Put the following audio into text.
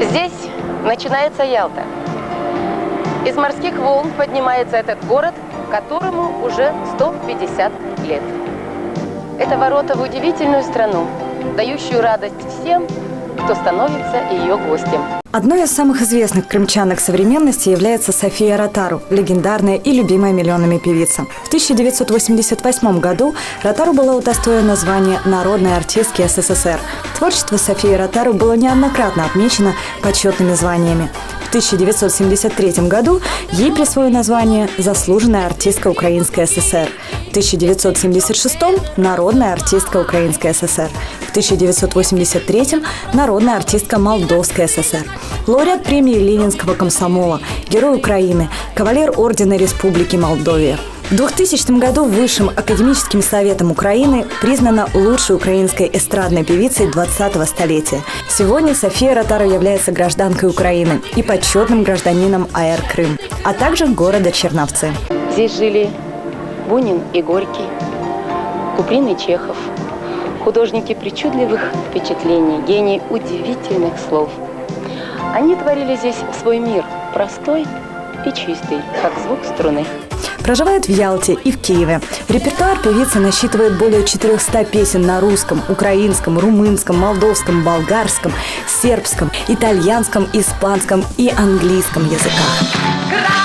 Здесь начинается Ялта. Из морских волн поднимается этот город, которому уже 150 лет. Это ворота в удивительную страну, дающую радость всем, кто становится ее гостем. Одной из самых известных крымчанок современности является София Ротару, легендарная и любимая миллионами певица. В 1988 году Ротару была удостоена звания «Народной артистки СССР». Творчество Софии Ротару было неоднократно отмечено почетными званиями. В 1973 году ей присвоено звание «Заслуженная артистка Украинской ССР». В 1976 – «Народная артистка Украинской ССР». В 1983 – «Народная артистка Молдовской ССР». Лауреат премии Ленинского комсомола, Герой Украины, кавалер Ордена Республики Молдовия. В 2000 году Высшим академическим советом Украины признана лучшей украинской эстрадной певицей 20-го столетия. Сегодня София Ротару является гражданкой Украины и почетным гражданином АР Крым, а также города Черновцы. Здесь жили Бунин и Горький, Куприн и Чехов, художники причудливых впечатлений, гении удивительных слов. Они творили здесь свой мир, простой и чистый, как звук струны. Проживает в Ялте и в Киеве. Репертуар певицы насчитывает более 400 песен на русском, украинском, румынском, молдовском, болгарском, сербском, итальянском, испанском и английском языках.